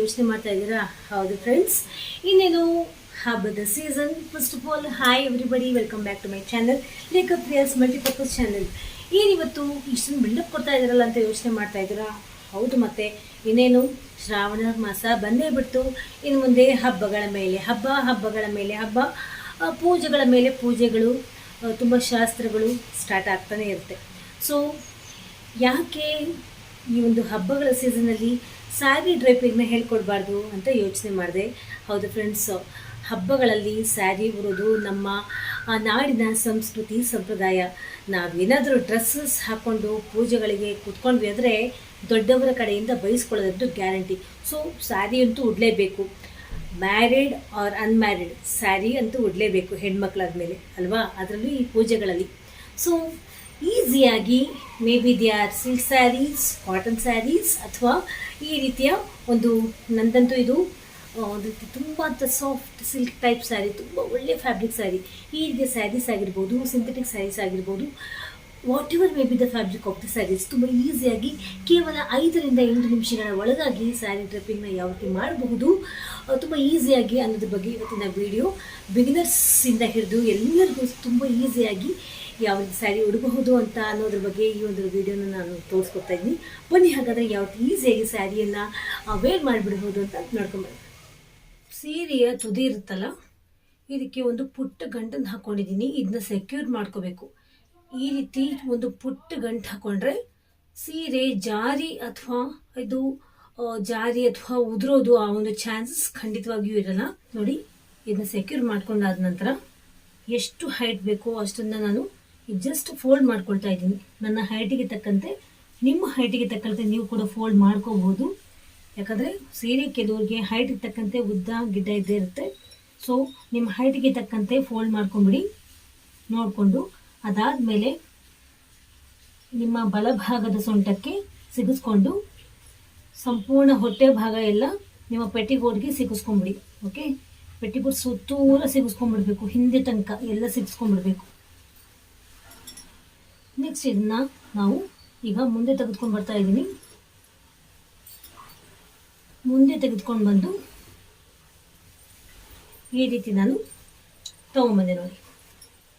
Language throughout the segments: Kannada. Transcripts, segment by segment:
ಯೋಚನೆ ಮಾಡ್ತಾ ಇದ್ದೀರಾ? ಹೌದು ಫ್ರೆಂಡ್ಸ್ ಇನ್ನೇನು ಹಬ್ಬದ season first of all hi everybody welcome back to my channel Lekha reels multipurpose channel ಏನಿವತ್ತು ಇಷ್ಟೊಂದು ಬಿಲ್ಡಪ್ ಕೊಡ್ತಾ ಇದ್ದೀರಲ್ಲ ಅಂತ ಯೋಚನೆ ಮಾಡ್ತಾ ಇದ್ದೀರಾ? ಹೌದು ಮತ್ತೆ, ಇನ್ನೇನು ಶ್ರಾವಣ ಮಾಸ ಬಂದೇ ಬಿಡ್ತು. ಇನ್ನು ಮುಂದೆ ಹಬ್ಬಗಳ ಮೇಲೆ, ಹಬ್ಬ, ಹಬ್ಬಗಳ ಮೇಲೆ, ಹಬ್ಬ ಪೂಜೆಗಳ ಮೇಲೆ ಪೂಜೆಗಳು ತುಂಬ ಶಾಸ್ತ್ರಗಳು ಸ್ಟಾರ್ಟ್ ಆಗ್ತಾನೆ ಇರುತ್ತೆ. ಸೊ ಯಾಕೆ ಈ ಒಂದು ಹಬ್ಬಗಳ ಸೀಸನಲ್ಲಿ ಸ್ಯಾರಿ ಡ್ರೈಪಿಂಗ್ನ ಹೇಳ್ಕೊಡ್ಬಾರ್ದು ಅಂತ ಯೋಚನೆ ಮಾಡಿದೆ. ಹೌದು ಫ್ರೆಂಡ್ಸ್ ಹಬ್ಬಗಳಲ್ಲಿ ಸ್ಯಾರಿ ಉರೋದು ನಮ್ಮ ನಾಡಿನ ಸಂಸ್ಕೃತಿ, ಸಂಪ್ರದಾಯ. ನಾವೇನಾದರೂ ಡ್ರೆಸ್ಸಸ್ ಹಾಕ್ಕೊಂಡು ಪೂಜೆಗಳಿಗೆ ಕುತ್ಕೊಂಡ್ವಿ ಅಂದರೆ ದೊಡ್ಡವರ ಕಡೆಯಿಂದ ಬಯಸ್ಕೊಳ್ಳೋದಂತೂ ಗ್ಯಾರಂಟಿ ಸೊ ಸ್ಯಾರಿ ಅಂತೂ ಉಡಲೇಬೇಕು. ಮ್ಯಾರಿಡ್ ಆರ್ ಅನ್ಮ್ಯಾರಿಡ್ ಸ್ಯಾರಿ ಅಂತೂ ಉಡಲೇಬೇಕು ಹೆಣ್ಮಕ್ಳಾದ್ಮೇಲೆ, ಅಲ್ವಾ? ಅದರಲ್ಲೂ ಈ ಪೂಜೆಗಳಲ್ಲಿ. ಸೊ ಈಸಿಯಾಗಿ maybe they are silk sarees cotton sarees ಅಥವಾ ಈ ರೀತಿಯ ಒಂದು ನಂದಂತೂ ಇದು ಒಂದು ರೀತಿ ತುಂಬ ಸಾಫ್ಟ್ ಸಿಲ್ಕ್ ಟೈಪ್ ಸ್ಯಾರಿ ತುಂಬ ಒಳ್ಳೆ ಫ್ಯಾಬ್ರಿಕ್ ಸ್ಯಾರಿ ಈ ರೀತಿಯ ಸ್ಯಾರೀಸ್ ಆಗಿರ್ಬೋದು ಸಿಂಥೆಟಿಕ್ ಸ್ಯಾರೀಸ್ ಆಗಿರ್ಬೋದು whatever maybe the fabric of the sarees ತುಂಬ ಈಸಿಯಾಗಿ ಕೇವಲ ಐದರಿಂದ ಎಂಟು ನಿಮಿಷಗಳ ಒಳಗಾಗಿ ಸ್ಯಾರಿ ಡ್ರೆಪ್ಪಿಂಗ್ನ ಯಾವ ರೀತಿ ಮಾಡಬಹುದು ತುಂಬ ಈಸಿಯಾಗಿ ಅನ್ನೋದ್ರ ಬಗ್ಗೆ ಇವತ್ತಿನ ವಿಡಿಯೋ ಬಿಗಿನರ್ಸಿಂದ ಹಿಡಿದು ಎಲ್ಲರಿಗೂ ತುಂಬ ಈಸಿಯಾಗಿ ಯಾವ ರೀತಿ ಸ್ಯಾರಿ ಉಡಬಹುದು ಅಂತ ಅನ್ನೋದ್ರ ಬಗ್ಗೆ ಈ ಒಂದು ವಿಡಿಯೋನ ನಾನು ತೋರಿಸ್ಕೊಡ್ತಾ ಇದ್ದೀನಿ. ಬನ್ನಿ, ಹಾಗಾದ್ರೆ ಯಾವ ರೀತಿ ಈಸಿಯಾಗಿ ಸ್ಯಾರಿಯನ್ನು ವೇರ್ ಮಾಡಿಬಿಡ್ಬೋದು ಅಂತ ನೋಡ್ಕೊಂಬರೋಣ. ಸೀರೆಯ ತುದಿ ಇರುತ್ತಲ್ಲ, ಇದಕ್ಕೆ ಒಂದು ಪುಟ್ಟ ಗಂಟನ್ನು ಹಾಕೊಂಡಿದ್ದೀನಿ. ಇದನ್ನ ಸೆಕ್ಯೂರ್ ಮಾಡ್ಕೋಬೇಕು. ಈ ರೀತಿ ಒಂದು ಪುಟ್ಟ ಗಂಟು ಹಾಕೊಂಡ್ರೆ ಸೀರೆ ಜಾರಿ ಅಥವಾ ಇದು ಜಾರಿ ಅಥವಾ ಉದುರೋದು ಆ ಒಂದು ಚಾನ್ಸಸ್ ಖಂಡಿತವಾಗಿಯೂ ಇರಲ್ಲ. ನೋಡಿ, ಇದನ್ನ ಸೆಕ್ಯೂರ್ ಮಾಡ್ಕೊಂಡಾದ ನಂತರ ಎಷ್ಟು ಹೈಟ್ ಬೇಕೋ ಅಷ್ಟನ್ನ ನಾನು ಜಸ್ಟ್ ಫೋಲ್ಡ್ ಮಾಡ್ಕೊಳ್ತಾ ಇದ್ದೀನಿ. ನನ್ನ ಹೈಟಿಗೆ ತಕ್ಕಂತೆ, ನಿಮ್ಮ ಹೈಟಿಗೆ ತಕ್ಕಂತೆ ನೀವು ಕೂಡ ಫೋಲ್ಡ್ ಮಾಡ್ಕೋಬಹುದು. ಯಾಕಂದರೆ ಸೀರೆ ಕೆಲವ್ರಿಗೆ ಹೈಟಿಗೆ ತಕ್ಕಂತೆ ಉದ್ದ ಗಿಡ್ಡ ಇದ್ದೇ ಇರುತ್ತೆ. ಸೊ ನಿಮ್ಮ ಹೈಟಿಗೆ ತಕ್ಕಂತೆ ಫೋಲ್ಡ್ ಮಾಡ್ಕೊಂಬಿಡಿ. ನೋಡಿಕೊಂಡು, ಅದಾದಮೇಲೆ ನಿಮ್ಮ ಬಲಭಾಗದ ಸೊಂಟಕ್ಕೆ ಸಿಗಿಸ್ಕೊಂಡು, ಸಂಪೂರ್ಣ ಹೊಟ್ಟೆ ಭಾಗ ಎಲ್ಲ ನಿಮ್ಮ ಪೆಟ್ಟಿಗೋಡ್ಗೆ ಸಿಗಿಸ್ಕೊಂಬಿಡಿ ಓಕೆ ಪೆಟ್ಟಿಗೋಡ್ ಸುತ್ತೂರ ಸಿಗಿಸ್ಕೊಂಡ್ಬಿಡ್ಬೇಕು ಹಿಂದೆ ತನಕ ಎಲ್ಲ ಸಿಗಿಸ್ಕೊಂಡ್ಬಿಡ್ಬೇಕು ನೆಕ್ಸ್ಟ್ ಇದನ್ನ ನಾವು ಈಗ ಮುಂದೆ ತೆಗೆದುಕೊಂಡು ಬರ್ತಾ ಇದ್ದೀನಿ. ಮುಂದೆ ತೆಗೆದುಕೊಂಡು ಬಂದು ಈ ರೀತಿ ನಾನು ತಗೊಂಡ್ಬಂದೆ ನೋಡಿ.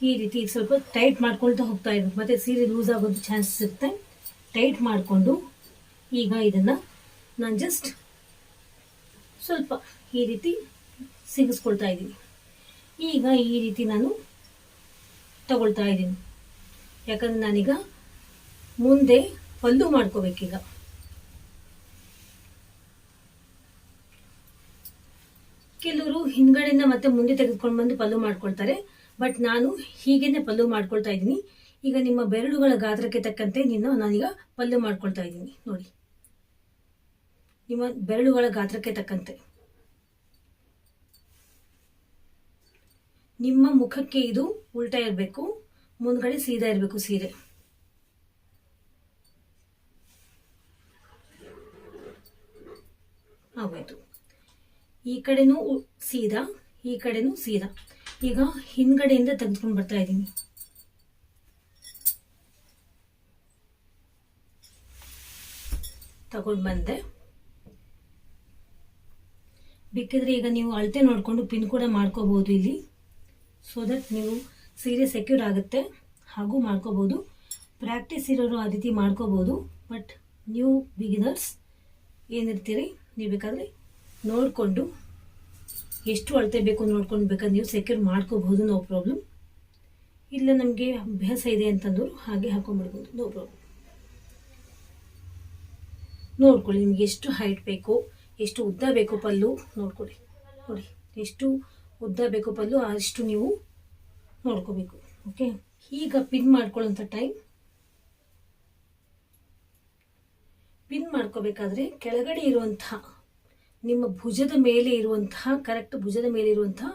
ಈ ರೀತಿ ಸ್ವಲ್ಪ ಟೈಟ್ ಮಾಡ್ಕೊಳ್ತಾ ಹೋಗ್ತಾ ಇದ್ದೀನಿ. ಮತ್ತೆ ಸೀರೆ ಲೂಸ್ ಆಗೋದು ಚಾನ್ಸಸ್ ಇರುತ್ತೆ ಟೈಟ್ ಮಾಡಿಕೊಂಡು ಈಗ ಇದನ್ನ ನಾನು ಜಸ್ಟ್ ಸ್ವಲ್ಪ ಈ ರೀತಿ ಸಿಗಿಸ್ಕೊಳ್ತಾ ಇದ್ದೀನಿ. ಈಗ ಈ ರೀತಿ ನಾನು ತಗೊಳ್ತಾ ಇದ್ದೀನಿ. ಯಾಕಂದ್ರೆ ನಾನೀಗ ಮುಂದೆ ಪಲ್ಲು ಮಾಡ್ಕೋಬೇಕೀಗ. ಕೆಲವರು ಹಿಂದ್ಗಡೆಯಿಂದ ಮತ್ತೆ ಮುಂದೆ ತೆಗೆದುಕೊಂಡು ಬಂದು ಪಲ್ಲು ಮಾಡ್ಕೊಳ್ತಾರೆ, ಬಟ್ ನಾನು ಹೀಗೇನೆ ಪಲ್ಲು ಮಾಡ್ಕೊಳ್ತಾ ಇದ್ದೀನಿ. ಈಗ ನಿಮ್ಮ ಬೆರಳುಗಳ ಗಾತ್ರಕ್ಕೆ ತಕ್ಕಂತೆ ನಿನ್ನ ನಾನೀಗ ಪಲ್ಲು ಮಾಡ್ಕೊಳ್ತಾ ಇದ್ದೀನಿ. ನೋಡಿ. ನಿಮ್ಮ ಬೆರಳುಗಳ ಗಾತ್ರಕ್ಕೆ ತಕ್ಕಂತೆ. ನಿಮ್ಮ ಮುಖಕ್ಕೆ ಇದು ಉಲ್ಟಾ ಇರಬೇಕು. ಮುಂದ್ಗಡೆ ಸೀದಾ ಇರಬೇಕು ಸೀರೆ. ಆಗೋಯ್ತು. ಈ ಕಡೆನೂ ಸೀದಾ, ಈ ಕಡೆನೂ ಸೀದಾ. ಈಗ ಹಿಂದ್ಗಡೆಯಿಂದ ತೆಗೆದುಕೊಂಡು ಬರ್ತಾ ಇದ್ದೀನಿ. ತಗೊಂಡು ಬಂದೆ. ಬೇಕಿದ್ರೆ ಈಗ ನೀವು ಅಳತೆ ನೋಡಿಕೊಂಡು ಪಿನ್ ಕೂಡ ಮಾಡ್ಕೋಬಹುದು ಇಲ್ಲಿ. ಸೊ ದಟ್ ನೀವು ಸೀರೆ ಸೆಕ್ಯೂರ್ ಆಗುತ್ತೆ ಹಾಗೂ ಮಾಡ್ಕೋಬೋದು. ಪ್ರಾಕ್ಟೀಸ್ ಇರೋರು ಆ ರೀತಿ ಮಾಡ್ಕೋಬೋದು. ಬಟ್ ನ್ಯೂ ಬಿಗಿನರ್ಸ್ ಏನಿರ್ತೀರಿ ನೀವು ಬೇಕಾದರೆ ನೋಡಿಕೊಂಡು ಎಷ್ಟು ಅಳತೆ ಬೇಕು ನೋಡ್ಕೊಂಡು ಬೇಕಾದ್ರೆ ನೀವು ಸೆಕ್ಯೂರ್ ಮಾಡ್ಕೋಬಹುದು ನೋ ಪ್ರಾಬ್ಲಮ್ ಇಲ್ಲ ನಮಗೆ ಅಭ್ಯಾಸ ಇದೆ ಅಂತಂದ್ರು ಹಾಗೆ ಹಾಕೊಂಡ್ಬಿಡ್ಬೋದು ನೋ ಪ್ರಾಬ್ಲಮ್ ನೋಡ್ಕೊಳ್ಳಿ ನಿಮ್ಗೆ ಎಷ್ಟು ಹೈಟ್ ಬೇಕು, ಎಷ್ಟು ಉದ್ದ ಬೇಕು ಪಲ್ಲು, ನೋಡ್ಕೊಳ್ಳಿ. ನೋಡಿ, ಎಷ್ಟು ಉದ್ದ ಬೇಕು ಪಲ್ಲು, ಅಷ್ಟು ನೀವು ನೋಡ್ಕೋಬೇಕು ಓಕೆ ಈಗ ಪಿನ್ ಮಾಡ್ಕೊಳ್ಳೋಂಥ ಟೈಮ್ ಪಿನ್ ಮಾಡ್ಕೋಬೇಕಾದ್ರೆ ಕೆಳಗಡೆ ಇರುವಂಥ, ನಿಮ್ಮ ಭುಜದ ಮೇಲೆ ಇರುವಂತಹ ಕರೆಕ್ಟ್ ಭುಜದ ಮೇಲೆ ಇರುವಂತಹ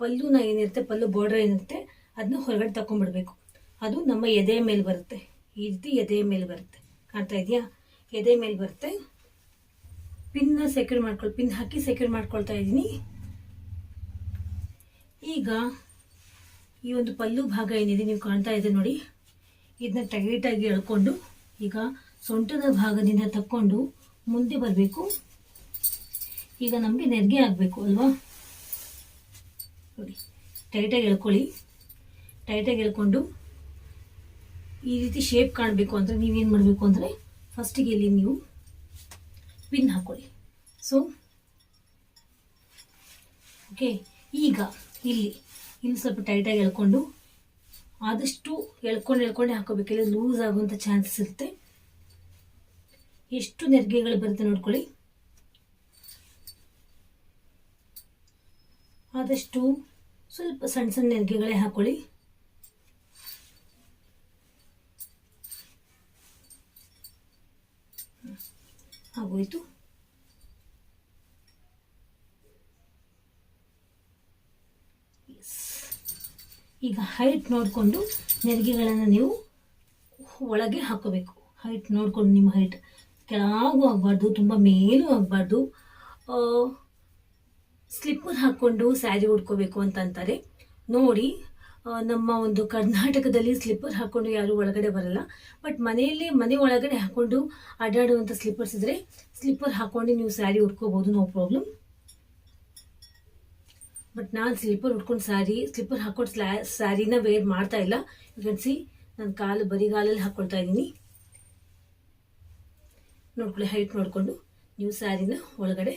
ಪಲ್ಲುನ ಏನಿರುತ್ತೆ, ಪಲ್ಲು ಬಾರ್ಡರ್ ಏನಿರುತ್ತೆ ಅದನ್ನ ಹೊರಗಡೆ ತಕೊಂಡ್ಬಿಡ್ಬೇಕು ಅದು ನಮ್ಮ ಎದೆಯ ಮೇಲೆ ಬರುತ್ತೆ. ಈ ರೀತಿ ಎದೆಯ ಮೇಲೆ ಬರುತ್ತೆ. ಕಾಣ್ತಾ ಇದೆಯಾ? ಎದೆ ಮೇಲೆ ಬರುತ್ತೆ. ಪಿನ್ನ ಸೆಕ್ಯೂರ್ ಮಾಡ್ಕೊಳ್ ಪಿನ್ ಹಾಕಿ ಸೆಕ್ಯೂರ್ ಮಾಡ್ಕೊಳ್ತಾ ಇದ್ದೀನಿ. ಈಗ ಈ ಒಂದು ಪಲ್ಲು ಭಾಗ ಏನಿದೆ ನೀವು ಕಾಣ್ತಾ ಇದೆ ನೋಡಿ. ಇದನ್ನ ಟೈಟಾಗಿ ಎಳ್ಕೊಂಡು ಈಗ ಸೊಂಟದ ಭಾಗದಿಂದ ತಕ್ಕೊಂಡು ಮುಂದೆ ಬರಬೇಕು. ಈಗ ನಮಗೆ ನೆರಿಗೆ ಆಗಬೇಕು ಅಲ್ವಾ? ನೋಡಿ ಟೈಟಾಗಿ ಎಳ್ಕೊಳ್ಳಿ. ಟೈಟಾಗಿ ಎಳ್ಕೊಂಡು ಈ ರೀತಿ ಶೇಪ್ ಕಾಣಬೇಕು ಅಂದರೆ ನೀವೇನು ಮಾಡಬೇಕು ಅಂದರೆ ಫಸ್ಟಿಗೆ ಇಲ್ಲಿ ನೀವು ಪಿನ್ ಹಾಕೊಳ್ಳಿ. ಸೊ ಓಕೆ ಈಗ ಇಲ್ಲಿ ಇಲ್ಲಿ ಸ್ವಲ್ಪ ಟೈಟಾಗಿ ಎಳ್ಕೊಂಡು ಆದಷ್ಟು ಎಳ್ಕೊಂಡು ಎಳ್ಕೊಂಡೆ ಹಾಕೋಬೇಕಿಲ್ಲ ಲೂಸ್ ಆಗುವಂಥ ಚಾನ್ಸಸ್ ಇರುತ್ತೆ. ಎಷ್ಟು ನೆರಿಗೆಗಳು ಬರುತ್ತೆ ನೋಡ್ಕೊಳ್ಳಿ. ಆದಷ್ಟು ಸ್ವಲ್ಪ ಸಣ್ಣ ಸಣ್ಣ ನೆರಿಗೆಗಳೇ ಹಾಕೊಳ್ಳಿ. ಆಗೋಯ್ತು. ಈಗ ಹೈಟ್ ನೋಡಿಕೊಂಡು ನೆರಿಗೆಗಳನ್ನು ನೀವು ಒಳಗೆ ಹಾಕೋಬೇಕು. ಹೈಟ್ ನೋಡಿಕೊಂಡು ನಿಮ್ಮ ಹೈಟ್ ಕೆಳಗೂ ಆಗಬಾರ್ದು, ತುಂಬ ಮೇಲೂ ಆಗಬಾರ್ದು. ಸ್ಲಿಪ್ಪರ್ ಹಾಕ್ಕೊಂಡು ಸ್ಯಾರಿ ಉಡ್ಕೋಬೇಕು ಅಂತಂತಾರೆ ನೋಡಿ ನಮ್ಮ ಒಂದು ಕರ್ನಾಟಕದಲ್ಲಿ ಸ್ಲಿಪ್ಪರ್ ಹಾಕ್ಕೊಂಡು ಯಾರೂ ಒಳಗಡೆ ಬರಲ್ಲ. ಬಟ್ ಮನೆಯಲ್ಲಿ, ಮನೆ ಒಳಗಡೆ ಹಾಕ್ಕೊಂಡು ಅಡ್ಡಾಡುವಂಥ ಸ್ಲಿಪ್ಪರ್ಸ್ ಇದ್ರೆ ಸ್ಲಿಪ್ಪರ್ ಹಾಕ್ಕೊಂಡು ನೀವು ಸ್ಯಾರಿ ಉಟ್ಕೋಬೋದು ನೋ ಪ್ರಾಬ್ಲಮ್ ಬಟ್ ನಾನು ಸ್ಲೀಪರ್ ಉಟ್ಕೊಂಡು ಸ್ಯಾರಿ ಸ್ಲಿಪ್ಪರ್ ಹಾಕೊಂಡು ಸ್ಲಾ ಸ್ಯಾರಿನ ವೇರ್ ಮಾಡ್ತಾ ಇಲ್ಲ. ಸಿ ನನ್ನ ಕಾಲು ಬರಿಗಾಲಲ್ಲಿ ಹಾಕ್ಕೊಳ್ತಾ ಇದ್ದೀನಿ. ನೋಡ್ಕೊಳ್ಳಿ ಹೈಟ್ ನೋಡಿಕೊಂಡು ನೀವು ಸ್ಯಾರಿನ ಒಳಗಡೆ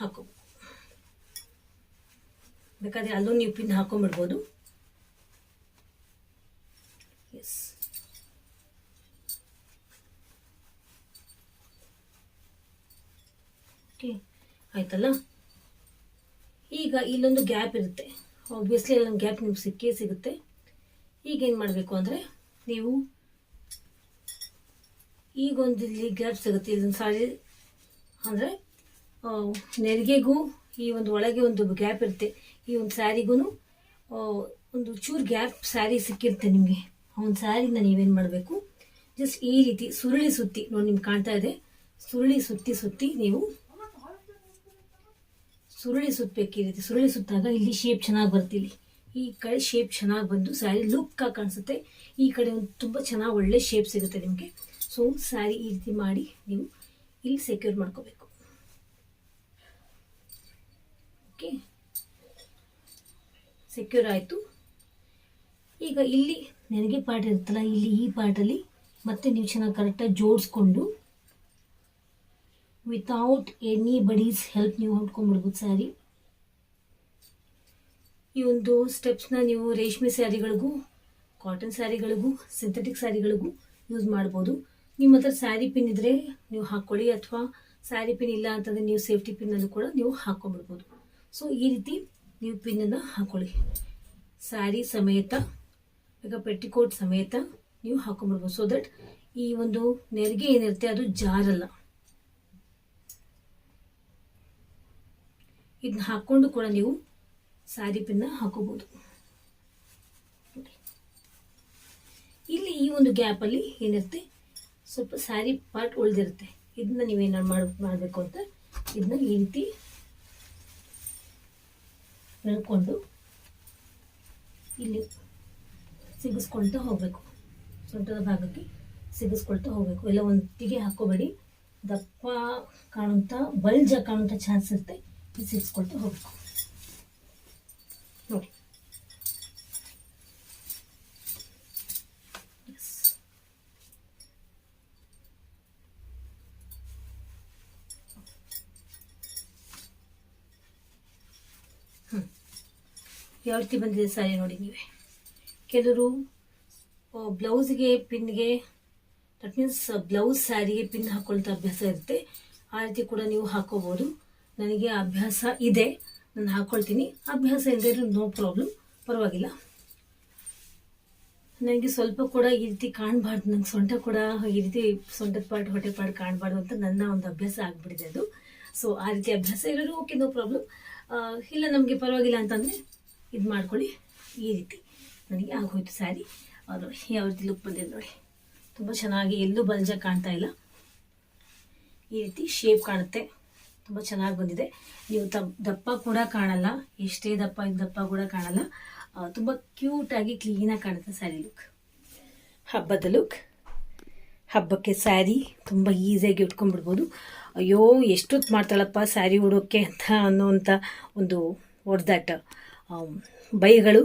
ಹಾಕೋ. ಬೇಕಾದರೆ ಅಲ್ಲೂ ನೀವು ಪಿನ್ ಹಾಕೊಂಡ್ಬಿಡ್ಬೋದು ಎಸ್ ಓಕೆ ಆಯ್ತಲ್ಲ? ಈಗ ಇಲ್ಲೊಂದು ಗ್ಯಾಪ್ ಇರುತ್ತೆ. ಆಬ್ವಿಯಸ್ಲಿ ಇಲ್ಲೊಂದು ಗ್ಯಾಪ್ ನಿಮ್ಗೆ ಸಿಕ್ಕೇ ಸಿಗುತ್ತೆ. ಈಗ ಏನು ಮಾಡಬೇಕು ಅಂದರೆ ನೀವು ಈಗೊಂದು ಇಲ್ಲಿ ಗ್ಯಾಪ್ ಸಿಗುತ್ತೆ. ಇದೊಂದು ಸಾರಿ ಅಂದರೆ ನೆರಿಗೆಗೂ ಈ ಒಂದು ಒಳಗೆ ಒಂದು ಗ್ಯಾಪ್ ಇರುತ್ತೆ. ಈ ಒಂದು ಸ್ಯಾರಿಗೂ ಒಂದು ಚೂರು ಗ್ಯಾಪ್ ಸ್ಯಾರಿ ಸಿಕ್ಕಿರುತ್ತೆ ನಿಮಗೆ. ಒಂದು ಸ್ಯಾರಿನ ನೀವೇನು ಮಾಡಬೇಕು? ಜಸ್ಟ್ ಈ ರೀತಿ ಸುರುಳಿ ಸುತ್ತಿ, ನೋಡಿ ನಿಮ್ಗೆ ಕಾಣ್ತಾ ಇದೆ. ಸುರುಳಿ ಸುತ್ತಿ ಸುತ್ತಿ ನೀವು ಸುರುಳಿ ಸುತ್ತಬೇಕು ಸುರುಳಿ ಸುತ್ತಾಗ ಇಲ್ಲಿ ಶೇಪ್ ಚೆನ್ನಾಗಿ ಬರುತ್ತೆ ಇಲ್ಲಿ ಈ ಕಡೆ ಶೇಪ್ ಚೆನ್ನಾಗಿ ಬಂದು ಸ್ಯಾರಿ ಲುಕ್ ಆಗಿ ಕಾಣಿಸುತ್ತೆ. ಈ ಕಡೆ ಒಂದು ತುಂಬ ಚೆನ್ನಾಗಿ ಒಳ್ಳೆ ಶೇಪ್ ಸಿಗುತ್ತೆ ನಿಮಗೆ. ಸೊ ಸ್ಯಾರಿ ಈ ರೀತಿ ಮಾಡಿ ನೀವು ಇಲ್ಲಿ ಸೆಕ್ಯೂರ್ ಮಾಡ್ಕೋಬೇಕು. ಓಕೆ ಸೆಕ್ಯೂರ್ ಆಯಿತು. ಈಗ ಇಲ್ಲಿ, ನನಗೆ ಪಾರ್ಟ್ ಇರುತ್ತಲ್ಲ, ಇಲ್ಲಿ ಈ ಪಾರ್ಟಲ್ಲಿ ಮತ್ತೆ ನೀವು ಚೆನ್ನಾಗಿ ಕರೆಕ್ಟಾಗಿ ಜೋಡಿಸ್ಕೊಂಡು ವಿತೌಟ್ ಎನಿ ಬಡೀಸ್ ಹೆಲ್ಪ್ ನೀವು ಹೊಂದ್ಕೊಂಡ್ಬಿಡ್ಬೋದು ಸ್ಯಾರಿ ಈ ಒಂದು ಸ್ಟೆಪ್ಸ್ನ ನೀವು ರೇಷ್ಮೆ ಸ್ಯಾರಿಗಳಿಗೂ ಕಾಟನ್ ಸ್ಯಾರಿಗಳಿಗೂ ಸಿಂಥೆಟಿಕ್ ಸ್ಯಾರಿಗಳಿಗೂ ಯೂಸ್ ಮಾಡ್ಬೋದು. ನಿಮ್ಮ ಹತ್ರ ಸ್ಯಾರಿ ಪಿನ್ ಇದ್ದರೆ ನೀವು ಹಾಕ್ಕೊಳ್ಳಿ ಅಥವಾ ಸ್ಯಾರಿ ಪಿನ್ ಇಲ್ಲ ಅಂತಂದರೆ ನೀವು ಸೇಫ್ಟಿ ಪಿನ್ನಲ್ಲೂ ಕೂಡ ನೀವು ಹಾಕ್ಕೊಂಡ್ಬಿಡ್ಬೋದು ಸೊ ಈ ರೀತಿ ನೀವು ಪಿನ್ನನ್ನು ಹಾಕ್ಕೊಳ್ಳಿ ಸ್ಯಾರಿ ಸಮೇತ, ಈಗ ಪೆಟ್ಟಿಕೋಟ್ ಸಮೇತ ನೀವು ಹಾಕೊಂಡ್ಬಿಡ್ಬೋದು. ಸೊ ದಟ್ ಈ ಒಂದು ನೆರಿಗೆ ಏನಿರುತ್ತೆ ಅದು ಜಾರಲ್ಲ. ಇದನ್ನ ಹಾಕ್ಕೊಂಡು ಕೂಡ ನೀವು ಸಾರಿ ಪಿನ್ನ ಹಾಕೋಬಹುದು ಇಲ್ಲಿ ಈ ಒಂದು ಗ್ಯಾಪಲ್ಲಿ ಏನಿರುತ್ತೆ? ಸ್ವಲ್ಪ ಸ್ಯಾರಿ ಪಾರ್ಟ್ ಉಳಿದಿರುತ್ತೆ. ಇದನ್ನ ನೀವೇನ ಮಾಡ್, ಮಾಡಬೇಕು ಅಂತ ಇದನ್ನ ಈ ರೀತಿ ಬೆಳ್ಕೊಂಡು ಇಲ್ಲಿ ಸಿಗಿಸ್ಕೊಳ್ತಾ ಹೋಗಬೇಕು. ಸೊಂಟದ ಭಾಗಕ್ಕೆ ಸಿಗಿಸ್ಕೊಳ್ತಾ ಹೋಗಬೇಕು. ಎಲ್ಲ ಒಂದಿಗೆ ಹಾಕೋಬೇಡಿ. ದಪ್ಪ ಕಾಣುವಂಥ ಬಲ್ಜ ಕಾಣುವಂಥ ಚಾನ್ಸ್ ಇರುತ್ತೆ. ಇದು ಸಿಗಿಸ್ಕೊಳ್ತಾ ಹೋಗಬೇಕು ಯಾವ ರೀತಿ ಬಂದಿದೆ ಸಾರಿ ನೋಡಿ ನೀವೇ. ಕೆಲವರು ಬ್ಲೌಸ್ಗೆ, ಪಿನ್ಗೆ ದಟ್ ಮೀನ್ಸ್ ಬ್ಲೌಸ್ ಸ್ಯಾರಿಗೆ ಪಿನ್ ಹಾಕೊಳ್ತಾ ಅಭ್ಯಾಸ ಇರುತ್ತೆ. ಆ ರೀತಿ ಕೂಡ ನೀವು ಹಾಕೋಬಹುದು ನನಗೆ ಅಭ್ಯಾಸ ಇದೆ, ನಾನು ಹಾಕ್ಕೊಳ್ತೀನಿ ಅಭ್ಯಾಸ ಇಲ್ಲದೆ ನೋ ಪ್ರಾಬ್ಲಮ್ ಪರವಾಗಿಲ್ಲ. ನನಗೆ ಸ್ವಲ್ಪ ಕೂಡ ಈ ರೀತಿ ಕಾಣಬಾರ್ದು. ನನಗೆ ಸೊಂಟ ಕೂಡ ಈ ರೀತಿ ಸೊಂಟದ ಪಾಟ್ ಹೊಟ್ಟೆ ಪಾಟ್ ಕಾಣಬಾರ್ದು ಅಂತ ನನ್ನ ಒಂದು ಅಭ್ಯಾಸ ಆಗಿಬಿಟ್ಟಿದೆ ಅದು. ಸೊ ಆ ರೀತಿ ಅಭ್ಯಾಸ ಇರೋರು ಓಕೆ ನೋ ಪ್ರಾಬ್ಲಮ್ ಇಲ್ಲ ನಮಗೆ ಪರವಾಗಿಲ್ಲ ಅಂತಂದರೆ ಇದು ಮಾಡ್ಕೊಳ್ಳಿ. ಈ ರೀತಿ ನನಗೆ ಆಗೋಯ್ತು ಸ್ಯಾರಿ ನೋಡಿ, ಯಾವ ರೀತಿ ಲುಕ್ ಬಂದಿದೆ ನೋಡಿ. ತುಂಬ ಚೆನ್ನಾಗಿ ಎಲ್ಲೂ ಬಲ್ಜ ಕಾಣ್ತಾ ಇಲ್ಲ. ಈ ರೀತಿ ಶೇಪ್ ಕಾಣುತ್ತೆ. ತುಂಬ ಚೆನ್ನಾಗಿ ಬಂದಿದೆ. ನೀವು ದಪ್ಪ ಕೂಡ ಕಾಣಲ್ಲ. ಎಷ್ಟೇ ದಪ್ಪ ದಪ್ಪ ಕೂಡ ಕಾಣಲ್ಲ. ತುಂಬ ಕ್ಯೂಟಾಗಿ ಕ್ಲೀನಾಗಿ ಕಾಣುತ್ತೆ ಸ್ಯಾರಿ ಲುಕ್ ಹಬ್ಬದ ಲುಕ್ ಹಬ್ಬಕ್ಕೆ ಸ್ಯಾರಿ ತುಂಬ ಈಸಿಯಾಗಿ ಉಟ್ಕೊಂಡ್ಬಿಡ್ಬೋದು. ಅಯ್ಯೋ ಎಷ್ಟೊತ್ತು ಮಾಡ್ತಾಳಪ್ಪ ಸ್ಯಾರಿ ಉಡೋಕ್ಕೆ ಅಂತ ಅನ್ನೋವಂಥ ಒಂದು ಹೊಡೆದಾಟ ಬೈಗಳು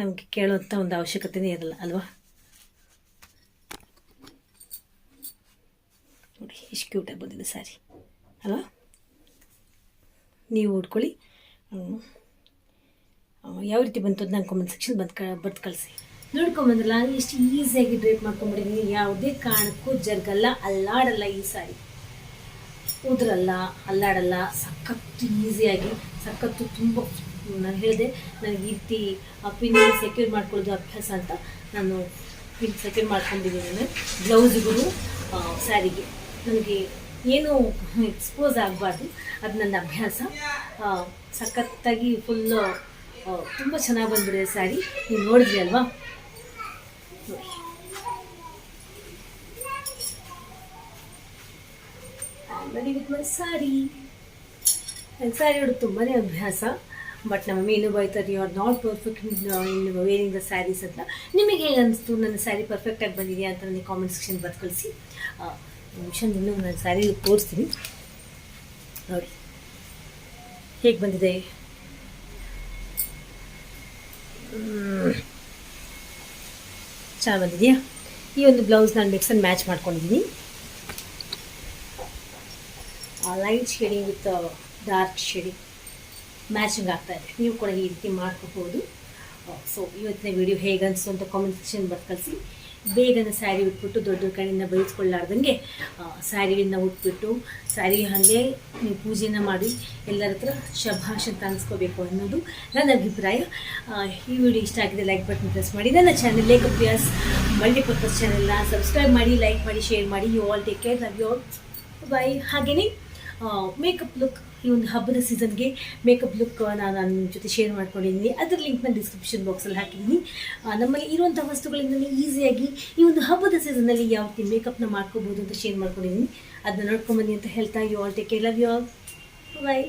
ನಮಗೆ ಕೇಳುವಂಥ ಒಂದು ಅವಶ್ಯಕತೆನೇ ಇರಲ್ಲ, ಅಲ್ವಾ? ನೋಡಿ, ಎಷ್ಟು ಕ್ಯೂಟಾಗಿ ಬಂದಿದೆ ಸ್ಯಾರಿ ಅಲ್ವಾ ನೀವು ಉಟ್ಕೊಳ್ಳಿ ಯಾವ ರೀತಿ ಬಂತು ಅಂತ ನಂಗೆ ಕಾಮೆಂಟ್ ಸೆಕ್ಷನ್ ಬಂದು ಕ ಬರ್ದು ಕಳಿಸಿ. ನೋಡ್ಕೊಂಬಂದ್ರಲ್ಲ ಎಷ್ಟು ಈಸಿಯಾಗಿ ಡ್ರೇಪ್ ಮಾಡ್ಕೊಂಬಿಟ್ಟಿದ್ದೀನಿ ಯಾವುದೇ ಕಾರಣಕ್ಕೂ ಜರ್ಗಲ್ಲ ಅಲ್ಲಾಡಲ್ಲ ಈ ಸಾರಿ. ಉದ್ರಲ್ಲ, ಅಲ್ಲಾಡಲ್ಲ, ಸಖತ್ತು ಈಸಿಯಾಗಿ, ಸಖತ್ತು ತುಂಬ ನಾನು ಹೇಳಿದೆ ನನಗೆ ಈ ರೀತಿ ಪಿನ್ ಸೆಕ್ಯೂರ್ ಮಾಡ್ಕೊಳ್ಳೋದು ಅಭ್ಯಾಸ ಅಂತ ನಾನು ಪಿನ್ ಸೆಕ್ಯೂರ್ ಮಾಡ್ಕೊಂಡಿದ್ದೀನಿ. ನಾನು ಬ್ಲೌಸ್ಗೂ ಸ್ಯಾರಿಗೆ ನನಗೆ ಏನು ಎಕ್ಸ್ಪೋಸ್ ಆಗಬಾರ್ದು. ಅದು ನನ್ನ ಅಭ್ಯಾಸ. ಸಖತ್ತಾಗಿ ಫುಲ್ಲು ತುಂಬ ಚೆನ್ನಾಗಿ ಬಂದಿದೆ ಸ್ಯಾರಿ ನೀವು ನೋಡಿದ್ರಿ ಅಲ್ವಾ? ರೆಡಿ ವಿತ್ ಸಾರಿ ನನಗೆ ಸ್ಯಾರಿ ತುಂಬಾ ಅಭ್ಯಾಸ. ಬಟ್ ನಮ್ಮ ಮೀನು ಬೈತಾರೆ you are not perfect in wearing the sarees ಅಂತ. ನಿಮಗೆ ಹೇಗೆ ಅನಿಸ್ತು? ನನ್ನ ಸ್ಯಾರಿ ಪರ್ಫೆಕ್ಟಾಗಿ ಬಂದಿದೆಯಾ ಅಂತ ನನಗೆ ಕಾಮೆಂಟ್ ಸೆಕ್ಷನ್ ಬರ್ದು ನಿಮಿಷ ಇನ್ನೂ ನಾನು ಸ್ಯಾರಿ ತೋರಿಸ್ತೀನಿ. ನೋಡಿ, ಹೇಗೆ ಬಂದಿದೆ? ಚೆನ್ನಾಗಿ ಬಂದಿದೆಯಾ? ಈ ಒಂದು ಬ್ಲೌಸ್ ನಾನು ಮಿಕ್ಸ್ ಮ್ಯಾಚ್ ಮಾಡ್ಕೊಂಡಿದ್ದೀನಿ light shading with dark shading matching ಆಗ್ತಾ ಇದೆ. ನೀವು ಕೂಡ ಈ ರೀತಿ ಮಾಡ್ಕೋಬೋದು. ಸೊ ಇವತ್ತಿನ ವಿಡಿಯೋ ಹೇಗೆ ಅನಿಸ್ತು ಅಂತ ಕಾಮೆಂಟ್ ಸೆಕ್ಷನ್ ಬರ್ಕಲ್ಸಿ ಬೇಗನೆ ಸ್ಯಾರಿ ಉಟ್ಬಿಟ್ಟು ದೊಡ್ಡ ದೊಡ್ಡ ಕಡೆಯಿಂದ ಬೈಸ್ಕೊಳ್ಳಾರ್ದಂಗೆ ಸ್ಯಾರಿಯನ್ನು ಉಟ್ಬಿಟ್ಟು ಸ್ಯಾರಿ ಹಾಗೆ ನೀವು ಪೂಜೆನ ಮಾಡಿ ಎಲ್ಲರ ಹತ್ರ ಶಭಾಷ್ ಅಂತ ಅನ್ಸ್ಕೋಬೇಕು ಅನ್ನೋದು ನನ್ನ ಅಭಿಪ್ರಾಯ. ಈ ವಿಡಿಯೋ ಇಷ್ಟ ಆಗಿದೆ ಲೈಕ್ ಬಟನ್ ಪ್ರೆಸ್ ಮಾಡಿ. ನನ್ನ ಚಾನಲ್ ಲೇಖ ಪ್ರಿಯಾಸ್ ಮಲ್ಟಿಪರ್ಪಸ್ ಚಾನೆಲ್ನ ಸಬ್ಸ್ಕ್ರೈಬ್ ಮಾಡಿ ಲೈಕ್ ಮಾಡಿ ಶೇರ್ ಮಾಡಿ. You all take care love you all bye ಹಾಗೆಯೇ ಮೇಕಪ್ ಲುಕ್ ಈ ಒಂದು ಹಬ್ಬದ ಸೀಸನ್ಗೆ ಮೇಕಪ್ ಲುಕ್ ನಾನು ನಿಮ್ಮ ಜೊತೆ ಶೇರ್ ಮಾಡ್ಕೊಂಡಿದ್ದೀನಿ ಅದರ ನಾನು ಡಿಸ್ಕ್ರಿಪ್ಷನ್ ಬಾಕ್ಸಲ್ಲಿ ಹಾಕಿದ್ದೀನಿ ನಮ್ಮಲ್ಲಿ ಇರುವಂಥ ವಸ್ತುಗಳಿಂದಲೇ ಈಸಿಯಾಗಿ ಈ ಒಂದು ಹಬ್ಬದ ಸೀಸನಲ್ಲಿ ಯಾವ ರೀತಿ ಮೇಕಪ್ನ ಮಾಡ್ಕೋಬೋದು ಅಂತ ಶೇರ್ ಮಾಡ್ಕೊಂಡಿದ್ದೀನಿ ಅದನ್ನ ನೋಡ್ಕೊಂಬನ್ನಿ ಅಂತ ಹೇಳ್ತಾ you all take care love you all bye